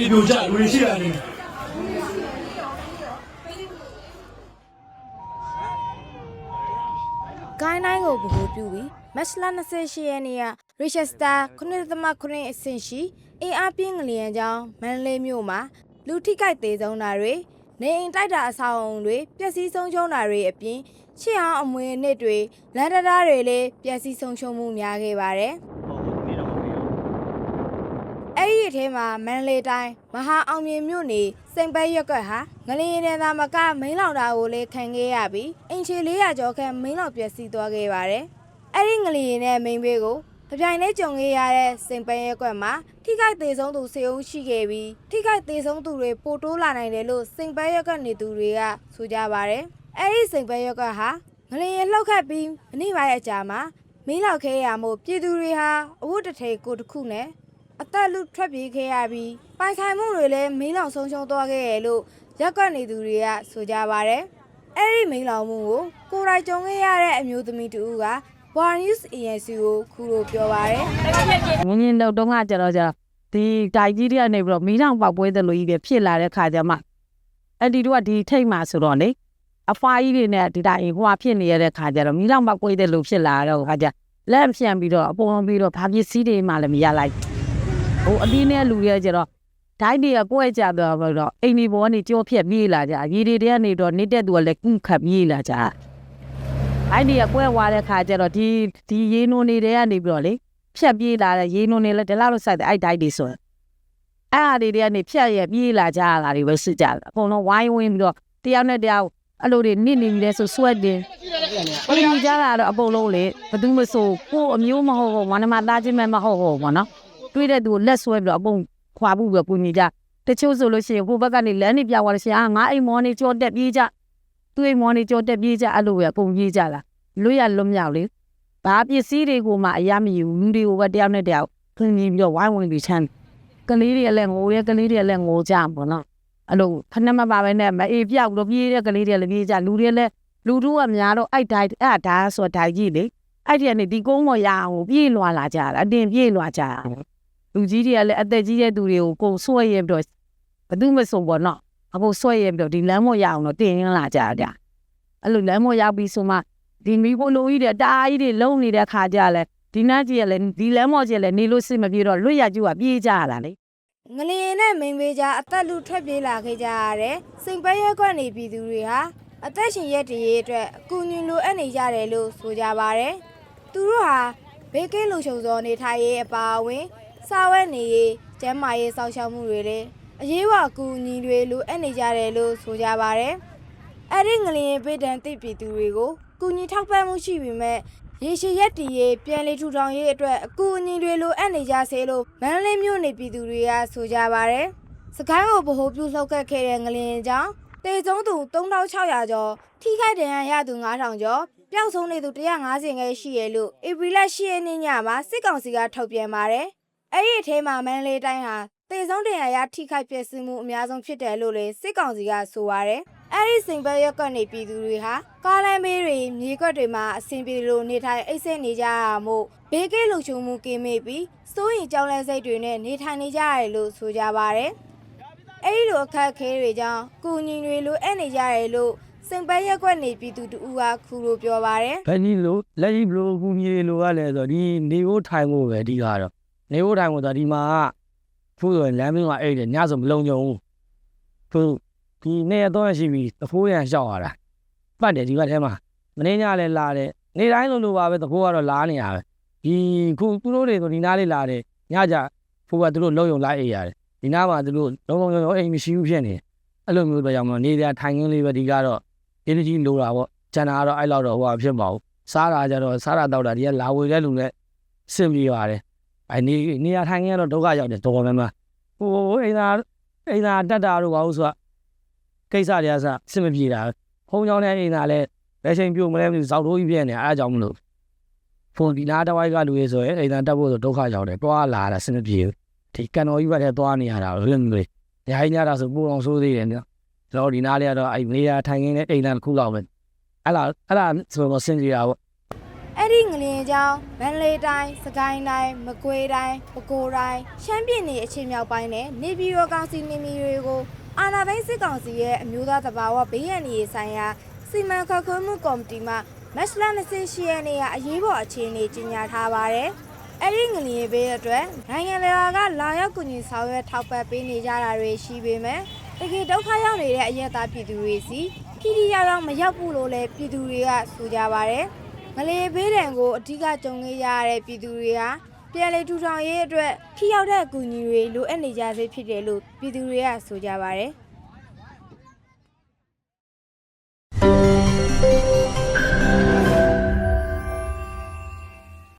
ဒီပြိုကျလူတွေရှိတာနေဂိုင်းတိုင်းကိုဗဟိုပြုပြီးမတ်လ28ရက်နေ့ကရီချက်စတာ9.9အဆင့်ရှိအင်အားပြင်းငလျင်ကြောင်းမန္တလေးမြို့မှာလူထိကြိုက်သေးဆုံးတာတွေနေအိမ်တိုက်တာအဆောက်အုံတွေပျက်စီးဆုံးရှုံးတာတွေအပြင်ချစ်အောင်အမွေအနှစ်တွေလန်ဒတာတွေလည်းပျက်စီးဆုံးရှုံးမှုများခဲ့ပါတယ် အဲ့ဒီအထဲမှာမန္တလေးတိုင်းမဟာအောင်မြင်မြို့နေစိန်ပဲရွက်ကတ်ဟာငလျင်တဲ့သားမကမိန်းလောင်တာကိုလည်းခံခဲ့ရပြီးအင်ချီ400ကျော်ခန့်မိန်းလောင်ပျက်စီးသွားခဲ့ပါတယ်။အဲ့ဒီငလျင်နဲ့မိန်းဘေးကိုတပြိုင်တည်းကြုံခဲ့ရတဲ့စိန်ပဲရွက်ကတ်မှာထိခိုက်သေးဆုံးသူစေဦးရှိခဲ့ပြီးထိခိုက်သေးဆုံးသူတွေပိုတိုးလာနိုင်တယ်လို့စိန်ပဲရွက်ကတ်နေသူတွေကဆိုကြပါတယ်။အဲ့ဒီစိန်ပဲရွက်ကတ်ဟာငလျင်လှုပ်ခတ်ပြီးမနေ့ပိုင်းအကြာမှာမင်းလောက်ခဲရမှုပြည်သူတွေဟာအဝတ်တစ်ထည်ကိုတစ်ခုနဲ့ အသက်လူထွက်ပြေးခဲ့ရပြီးပိုင်ဆိုင်မှုတွေလည်းမင်းလောင်ဆုံးရှုံးသွားခဲ့ရလို့ရက်ကွက်နေသူတွေကဆိုကြပါဗျ။အဲ့ဒီမင်းလောင်မှုကိုကိုယ်တိုင်ကြုံခဲ့ရတဲ့အမျိုးသမီးတူက War News Agency ကိုခုလိုပြောပါဗျ။ငင်းငင်းတော့တုံးကကြတော့ကြဒီတိုင်ကြီးတွေကနေပြီးတော့မီးတောင်ပေါက်ပွဲတယ်လို့ကြီးပဲဖြစ်လာတဲ့ခါကျမှအဲ့ဒီတို့ကဒီထိတ်မှဆိုတော့လေအဖွားကြီးတွေနဲ့ဒီတိုင်ဟိုဟာဖြစ်နေရတဲ့ခါကျတော့မီးတောင်ပေါက်ပွဲတယ်လို့ဖြစ်လာတော့ခါကျလက်ဖြန့်ပြီးတော့အပေါ်ပြီးတော့ဘာပစ္စည်းတွေမှလည်းမရလိုက် ဟိုအတင်းနဲ့လူတွေကျတော့ဒိုင်းတွေကကိုယ့်ရဲ့ကြတော့တော့အိမ်ဒီဘောကနေကြောဖြက်ပြေးလာကြရေတွေကနေတော့နေတဲ့သူကလည်းကုခတ်ပြေးလာကြဒိုင်းတွေကကွဲသွားတဲ့ခါကျတော့ဒီဒီရေနုံတွေတွေကနေပြီးတော့လေဖြတ်ပြေးလာတဲ့ရေနုံနေလဲဒီလောက်လို့စိုက်တဲ့အဲ့ဒိုက်တွေဆိုရင်အဲ့ဟာတွေတွေကနေဖြတ်ရပြေးလာကြရတာတွေပဲစစ်ကြတယ်အကုန်လုံးဝိုင်းဝင်းပြီးတော့တယောက်နဲ့တယောက်အဲ့လိုတွေနစ်နေပြီလဲဆို sweat တင်ပြည်ကြီးကြတာတော့အကုန်လုံးလေဘယ်သူမဆိုကိုယ်အမျိုးမဟုတ်ဘူးမနမသားချင်းမမဟုတ်ဘူးပေါ့နော် တွေးတဲ့သူကိုလက်ဆွဲပြီးတော့အပုံခွာဖို့ပြီးပူညီကြတချို့ဆိုလို့ရှိရင်ဟိုဘက်ကနေလမ်းနေပြသွားလို့ရှိရင်အာငါအိမ်မောနေကြောတက်ပြေးကြသူ့အိမ်မောနေကြောတက်ပြေးကြအဲ့လိုပဲအကုန်ပြေးကြလာလွတ်ရလွတ်မြောက်လေဘာပစ္စည်းတွေကိုမှအရမယူလူတွေကိုပဲတယောက်နဲ့တယောက်ခင်းပြီးတော့ဝိုင်းဝင်ပြီးချမ်းကလေးတွေလည်းငိုရဲကလေးတွေလည်းငိုကြပေါ့နော်အဲ့လိုခဏမပါပဲနဲ့မအေးပြောက်လို့ပြေးတဲ့ကလေးတွေလည်းပြေးကြလူတွေလည်းလူတို့ကများတော့အဲ့ဒိုင်အဲ့ဒါဆိုဒိုင်ကြီးလေအဲ့ဒီကနေဒီကုန်းပေါ်ရအောင်ပြေးလွာလာကြတာအတင်ပြေးလွာကြတာ လူကြီးတွေကလည်းအသက်ကြီးတဲ့သူတွေကိုကိုယ်ဆွဲရပြီးတော့ဘယ်သူမဆိုပေါ့နော်အခုဆွဲရပြီးတော့ဒီလမ်းပေါ်ရအောင်တော့တင်ရင်းလာကြတာအဲ့လိုလမ်းပေါ်ရောက်ပြီးဆိုမှဒီမီဖိုလိုကြီးတွေတားကြီးတွေလုံနေတဲ့ခါကြလဲဒီနာကြီးကလည်းဒီလမ်းမော်ကြီးကလည်းနေလို့စစ်မပြေတော့လွတ်ရကျူကပြေးကြရတာလေငလျင်နဲ့မိန်ဘေးကြားအသက်လူထွက်ပြေးလာခဲ့ကြရတဲ့စိန်ပဲရက်ကွက်နေပြည်သူတွေဟာအသက်ရှင်ရက်တည်ရေးအတွက်အကူအညီလိုအပ်နေကြတယ်လို့ဆိုကြပါဗျ။သူတို့ဟာဘေးကင်းလုံခြုံစွာနေထိုင်ရေးအပါအဝင် စားဝတ်နေရေးကျန်းမာရေးစောင့်ရှောက်မှုတွေလည်းအရေးပေါ်အကူအညီတွေလိုအပ်နေကြတယ်လို့ဆိုကြပါဗျ။အဲ့ဒီငလျင်ပေးတန်းသိပြည်သူတွေကိုကူညီထောက်ပံ့မှုရှိပေမဲ့ရေရှည်ရက်တည်ရေးပြန်လည်ထူထောင်ရေးအတွက်အကူအညီတွေလိုအပ်နေကြစေလို့မန္တလေးမြို့နေပြည်သူတွေကဆိုကြပါဗျ။စကိုင်းကိုဗဟိုပြုလှုပ်ခတ်ခဲ့တဲ့ငလျင်ကြောင့်တေဆုံးသူ3600ကျော်ထိခိုက်ဒဏ်ရာရသူ9000ကျော်ပျောက်ဆုံးနေသူ150ခန့်ရှိရလို့ဧပြီလ10ရက်နေ့ညမှာစစ်ကောင်စီကထုတ်ပြန်ပါတယ်။ အဲ့ဒီအထဲမှာမန္တလေးတိုင်းဟာတေဆုံးဒဏ်ရာရထိခိုက်ပျက်စီးမှုအများဆုံးဖြစ်တယ်လို့လည်းစစ်ကောင်စီကဆိုပါတယ်။အဲ့ဒီစိန်ဘက်ရက်ကွက်နေပြည်သူတွေဟာကားလမ်းဘေးတွေမြေကွက်တွေမှာအဆင်ပြေလို့နေထိုင်အိတ်ဆက်နေကြရမို့ဘေးကင်းလုံခြုံမှုကင်းမေ့ပြီးစိုးရင်ကြောင်းလဲစိတ်တွေနဲ့နေထိုင်နေကြရတယ်လို့ဆိုကြပါတယ်။အဲ့ဒီလိုအခက်အခဲတွေကြောင့်ကုညီတွေလိုအပ်နေကြရတယ်လို့စိန်ပန်းရက်ကွက်နေပြည်သူတူကခုလိုပြောပါတယ်ဘယ်နည်းလို့လက်ရှိဘလို့ကူညီလို့ကလည်းဆိုတော့ဒီနေဖို့ထိုင်ဖို့ပဲအဓိကတော့ နေဖို့ထိုင်ဖို့ဆိုတော့ဒီမှာကသူ့ဆိုရင်လမ်းမင်းကအဲ့ဒါညဆိုမလုံကြုံဘူးသူဒီနေရတော့ရှိပြီသဖိုးရန်ရှောက်ရတာပတ်တယ်ဒီဘက်ထဲမှာမင်းညလည်းလာတယ်နေတိုင်းလိုလိုပါပဲသဖိုးကတော့လာနေရပဲဒီခုသူတို့တွေဆိုဒီနားလေးလာတယ်ညကြဖိုးကသူတို့လုံယုံလိုက်အေးရတယ်ဒီနားမှာသူတို့လုံလုံယုံယုံအိမ်မရှိဘူးဖြစ်နေအဲ့လိုမျိုးပဲကြောင့်မလို့နေကြထိုင်ခင်းလေးပဲဒီကတော့ energy လိုတာပေါ့ကျန်တာကတော့အဲ့လောက်တော့ဟိုဟာဖြစ်မပါဘူးစားတာကြတော့စားတာတောက်တာဒီကလာဝေတဲ့လူနဲ့စင်ပြေပါတယ် အဲနေနေရာထိုင်ရတော့ဒုက္ခရောက်တယ်တော်တော်များများဟိုအိမ်သာအိမ်သာတက်တာတို့ပါဘူးဆိုတာကိစ္စတွေကစစင်မပြေတာဖုံးကြောင်းတဲ့အိမ်သာလည်းဘယ်ချိန်ပြုတ်မလဲမသိဘူးဇောက်ထိုးကြီးပြည့်နေအားကြောင့်မလို့ဖုန်းဒီနားတစ်ဝိုက်ကလူတွေဆိုရင်အိမ်သာတက်ဖို့ဆိုဒုက္ခရောက်တယ်တွားလာတာစင်မပြေဘူးဒီကန်တော်ကြီးဘက်ထဲတွားနေရတာလို့လည်းမလို့ညာကြီးညတာဆိုပိုအောင်ဆိုးသေးတယ်နော်ကျွန်တော်ဒီနားလေးကတော့အဲ့နေရာထိုင်ခင်းတဲ့အိမ်သာတစ်ခုလောက်ပဲအဲ့လားအဲ့လားဆိုတော့စင်ကြတာပေါ့င အဲ့ဒီငလျင်ကြောင့်မန္တလေးတိုင်းစကိုင်းတိုင်းမကွေးတိုင်းပဲခူးတိုင်းရှမ်းပြည်နယ်အခြေမြောက်ပိုင်းနဲ့နေပြည်တော်ကောင်စီနေပြည်တွေကိုအာဏာသိမ်းစစ်ကောင်စီရဲ့အမျိုးသားတဘာဝဘေးရန်ရေးဆိုင်ရာစီမံခန့်ခွဲမှုကော်မတီမှမတ်လ28ရက်နေ့ကအရေးပေါ်အခြေအနေကြေညာထားပါတယ်။အဲ့ဒီငလျင်ဘေးအတွက်နိုင်ငံတော်ကလာရောက်ကူညီဆောင်ရွက်ထောက်ပံ့ပေးနေကြတာတွေရှိပေမဲ့တကယ်ဒုက္ခရောက်နေတဲ့အရက်သားပြည်သူတွေစီခိတိရောက်ရောက်မရောက်ဘူးလို့လည်းပြည်သူတွေကဆိုကြပါတယ်။ ငလေဘေးဒဏ်ကိုအဓိကကြုံခဲ့ရတဲ့ပြည်သူတွေဟာပြည်လေထူထောင်ရေးအတွက်ထိရောက်တဲ့အကူအညီတွေလိုအပ်နေကြစေဖြစ်တယ်လို့ပြည်သူတွေကဆိုကြပါတယ်။